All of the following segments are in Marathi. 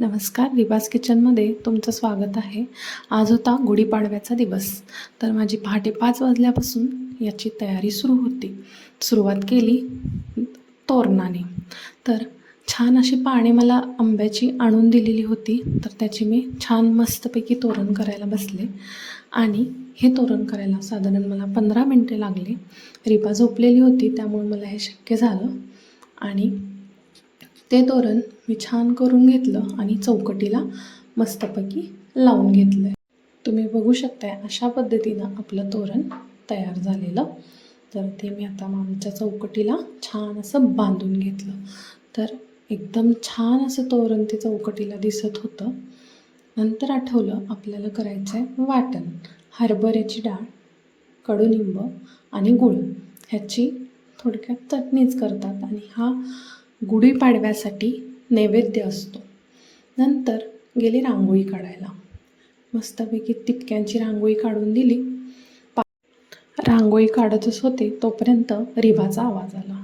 नमस्कार रिबाज किचनमध्ये तुमचं स्वागत आहे. आज होता गुढीपाडव्याचा दिवस. तर माझी पहाटे पाच वाजल्यापासून याची तयारी सुरू होती. सुरुवात केली तोरणाने. तर छान अशी पाने मला आंब्याची आणून दिलेली होती. तर त्याची मी छान मस्तपैकी तोरण करायला बसले. आणि हे तोरण करायला साधारण मला पंधरा मिनटे लागले. रिबा झोपलेली होती त्यामुळे मला हे शक्य झालं. आणि ते तोरण मी छान करून घेतलं आणि चौकटीला मस्तपैकी लावून घेतलं आहे तुम्ही बघू शकताय अशा पद्धतीनं आपलं तोरण तयार झालेलं. तर ते मी आता आमच्या चौकटीला छान असं बांधून घेतलं. तर एकदम छान असं तोरण ते चौकटीला दिसत होतं. नंतर आठवलं आपल्याला करायचं आहे वाटण हरभऱ्याची डाळ कडुनिंब आणि गूळ. ह्याची थोडक्यात चटणीच करतात आणि हा गुढीपाडव्यासाठी नैवेद्य असतो. नंतर गेली रांगोळी काढायला. मस्तपैकी तितक्यांची रांगोळी काढून दिली. पा रांगोळी काढतच होते तोपर्यंत रिभाचा आवाज आला.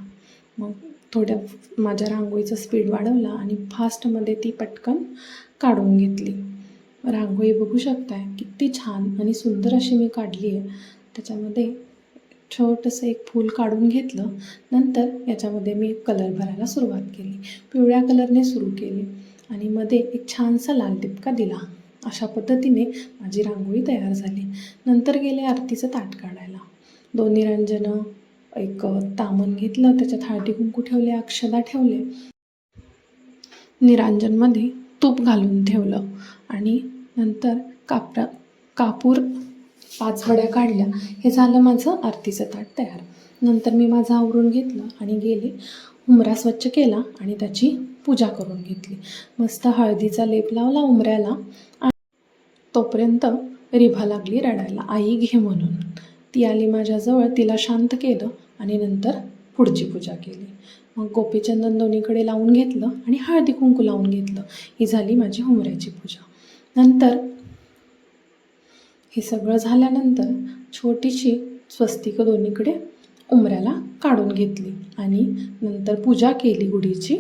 मग थोड्या माझ्या रांगोळीचा स्पीड वाढवला आणि फास्टमध्ये ती पटकन काढून घेतली. रांगोळी बघू शकताय किती छान आणि सुंदर अशी मी काढली आहे त्याच्यामध्ये छोटंसं एक फूल काढून घेतलं. नंतर याच्यामध्ये मी कलर भरायला सुरुवात केली. पिवळ्या कलरने सुरू केली आणि मध्ये एक छानसा लाल टिपका दिला. अशा पद्धतीने माझी रांगोळी तयार झाली. नंतर गेले आरतीचं ताट काढायला. दोन निरंजनं एक तामण घेतलं. त्याच्यात हळदी कुंकू ठेवले अक्षदा ठेवले निरांजनमध्ये तूप घालून ठेवलं आणि नंतर कापरा कापूर पाच वड्या काढल्या. हे झालं माझं आरतीचं ताट तयार. नंतर मी माझं आवरून घेतलं आणि गेले. उमरा स्वच्छ केला आणि त्याची पूजा करून घेतली. मस्त हळदीचा लेप लावला उमऱ्याला. आणि तोपर्यंत रिभा लागली रडायला आई घे म्हणून. ती आली माझ्याजवळ तिला शांत केलं आणि नंतर पुढची पूजा केली. मग गोपीचंदन दोन्हीकडे लावून घेतलं आणि हळदी कुंकू लावून घेतलं. ही झाली माझी उमऱ्याची पूजा. नंतर हे सगळं झाल्यानंतर छोटीशी स्वस्तिक दोन्हीकडे उमऱ्याला काढून घेतली आणि नंतर पूजा केली गुढीची.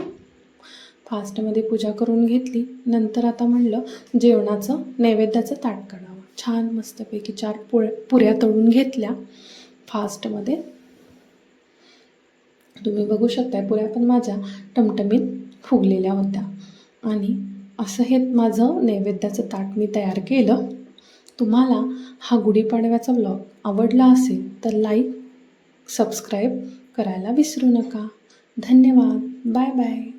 फास्टमध्ये पूजा करून घेतली. नंतर आता म्हणलं जेवणाचं नैवेद्याचं ताट काढावं. छान मस्तपैकी चार पुळ पुऱ्या तळून घेतल्या. फास्टमध्ये तुम्ही बघू शकताय पुऱ्या पण माझ्या टमटमीत फुगलेल्या होत्या. आणि असं हे माझं नैवेद्याचं ताट मी तयार केलं. तुम्हाला हा गुढीपाडव्याचा ब्लॉग आवडला असेल तर लाईक सबस्क्राईब करायला विसरू नका. धन्यवाद. Bye bye